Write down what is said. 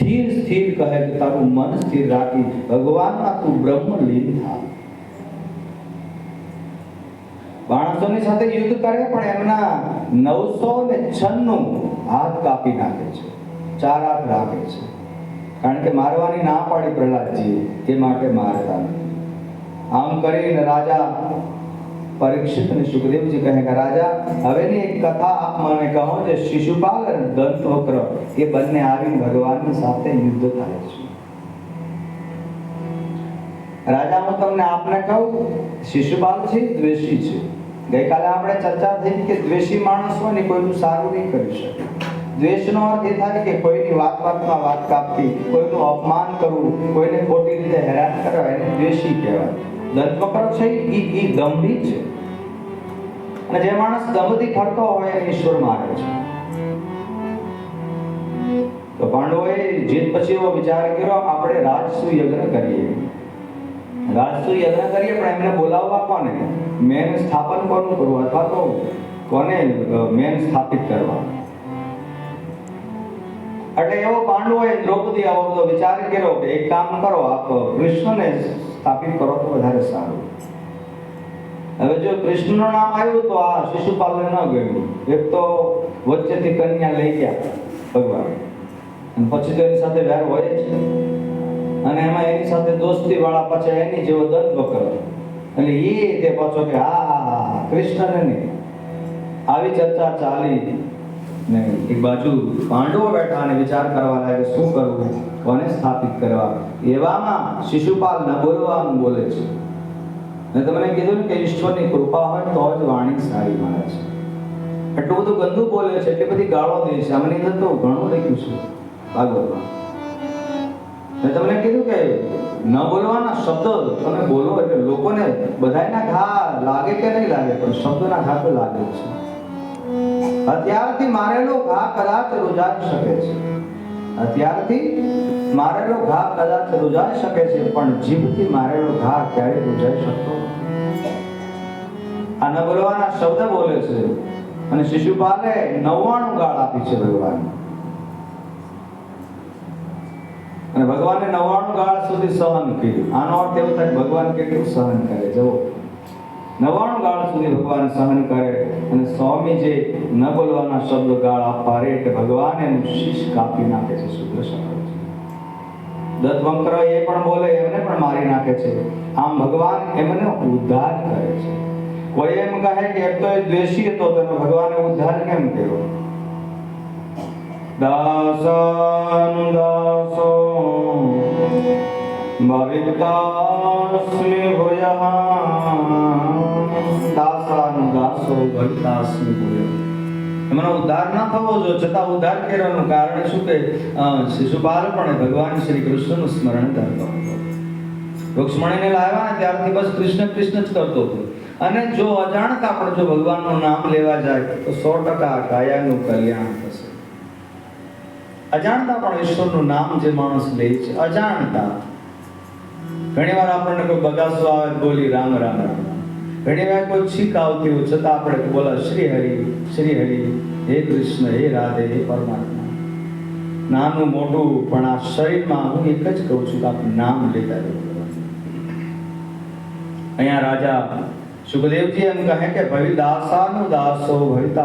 સ્થિર સ્થિર કહે કે તારું મન સ્થિર રાખી ભગવાનના તું બ્રહ્મ થા. માણસોની સાથે યુદ્ધ કરે પણ એમના નવસો ને છન્નું હાથ કાપી નાખે છે, ચાર હાથ રાખે છે. કારણ કે મારવાની ના પાડી પ્રહલાદજીએ, તે માટે મારતા આમ કરીને રાજા પરીક્ષિત અને સુખદેવજી કહે કે, રાજા, હવેની એક કથા આપ મને કહો જે શિશુપાલ અને દંતવક્ર એ બંને આવીને ભગવાનની સાથે યુદ્ધ થાય છે. રાજા, હું તમને આપને કહું, શિશુપાલ છે, દ્વેષી છે. ગઈકાલે આપણે ચર્ચા થઈ કે દ્વેષી માણસ હોય ને કોઈનું સારું નહીં કરી શકે. દ્વેષનો અર્થ એ થાય કે કોઈની વાત વાતમાં વાત કાપવી કોઈનું અપમાન કરવું, કોઈને ખોટી રીતે હેરાન કરવા એને દ્વેષી કહેવાય. દંતવક્ર છે એ એ દંભી છે. અને જે માણસ દંભથી ફરતો હોય એને ઈશ્વર મારે છે. તો પાંડવોએ જીત પછી એવો વિચાર કર્યો, આપણે રાજસુ યજ્ઞ કરીએ. રાજસુ યજ્ઞ કરીએ, પણ એમને બોલાવવા કોને? મેન સ્થાપન કોનું કરવું? અથવા તો કોને મેન સ્થાપિત કરવા? એટલે એવો પાંડવોએ દ્રૌપદી આવો બધો વિચાર કર્યો કે એક કામ કરો, આપ કૃષ્ણને સ્થાપિત કરો તો વધારે સારું. હવે જો કૃષ્ણનું નામ આવ્યું તો આ શિશુપાલને ન ગયું એક તો વચ્ચેથી કન્યા લઈ ગયા ભગવાન. અને પછી તો એની સાથે વેર હોય જ અને એમાં એની સાથે દોસ્તી વાળા પાછા એની જેવો દંત વકર. એટલે એ તે પાછો કે હા હા હા, કૃષ્ણને નહીં. આવી ચર્ચા ચાલી. ને એક બાજુ પાંડવો બેઠા અને વિચાર કરવા લાગે શું કરવું? કોને સ્થાપિત કરવા? એવામાં શિશુપાલ ન બોલવાનું બોલે છે. મેં તમને કીધું ને કે ઈશ્વરની કૃપા હોય તો જ વાણી સારી મળે છે. એટલું બધું ગંદુ બોલે છે એટલી બધી ગાળો દે છે. આમની અંદર તો ઘણું લખ્યું છે. ભાગવતમાં મેં. તમને કીધું કે ન બોલવાના શબ્દ તમે બોલો એટલે લોકોને બધાયના ઘા લાગે કે નહીં લાગે, પણ શબ્દના ઘા તો લાગે છે. અત્યારથી મારેલો ઘા કદાચ રોજાઈ શકે છે. અત્યારથી મારેલો ઘા કદાચ રોજાઈ શકે છે, પણ જીભથી મારેલો ઘા ક્યારેય રોજાઈ શકતો આ ન શબ્દ બોલે છે, અને શિશુપાલે નવ્વાણું ગાળ આપી છે ભગવાન અને ભગવાને નવ્વાણું ગાળ સુધી સહન કર્યું. આનો અર્થ એવો થાય ભગવાન કેટલું સહન કરે, જુઓ. નવ્વાણું ગાળ સુધી ભગવાન સહન કરે અને સ્વામી જે ન બોલવાના શબ્દ ગાળ આપવા રે એટલે ભગવાન એનું શીશ કાપી નાખે છે શુદ્ર શંકર એ પણ બોલે, એમને પણ મારી નાખે છે. આમ ભગવાન એમને ઉદ્ધાર કરે છે. કોઈ એમ કહે કે એમ તો એ દ્વેષી હતો, તેનો ભગવાને ઉદ્ધાર કેમ કર્યો? દાસાનુદાસો ભવિતાસ્મિ ભૂયઃ દાસાનુદાસો ભવિતાસ્મિ ભૂલ્યો એમનો ઉદ્ધાર ન થવો જો છતાં ઉદ્ધાર કરવાનું કારણ શું કે અ, શિશુપાલ પણ ભગવાન શ્રી કૃષ્ણનું સ્મરણ કરતો હતો. રૂક્ષ્મણીને લાવ્યા ને ત્યારથી બસ કૃષ્ણ કૃષ્ણ જ કરતો હતો. અને જો અજાણતા પણ જો ભગવાનનું નામ લેવા જાય તો સો ટકા કાયાનું કલ્યાણ થશે. અજાણતા પણ ઈશ્વરનું નામ જે માણસ લે છે અજાણતા. ઘણી વાર આપણને કોઈ બગાસો આવે બોલી રામ રામ રામ. ઘણી વાર કોઈ છીક આવતી હોય છતાં આપણે બોલા શ્રી હરિ શ્રી હરિ, હે કૃષ્ણ, હે રાધે, હે પરમાત્મા. નાનું મોટું પણ આ શરીરમાં હું એક જ કહું છું કે આપ નામ લેતા રહ્યો અહીંયા રાજા સુખદેવજી એમ કહે કે ભવિ દાસાનું દાસો ભવિતા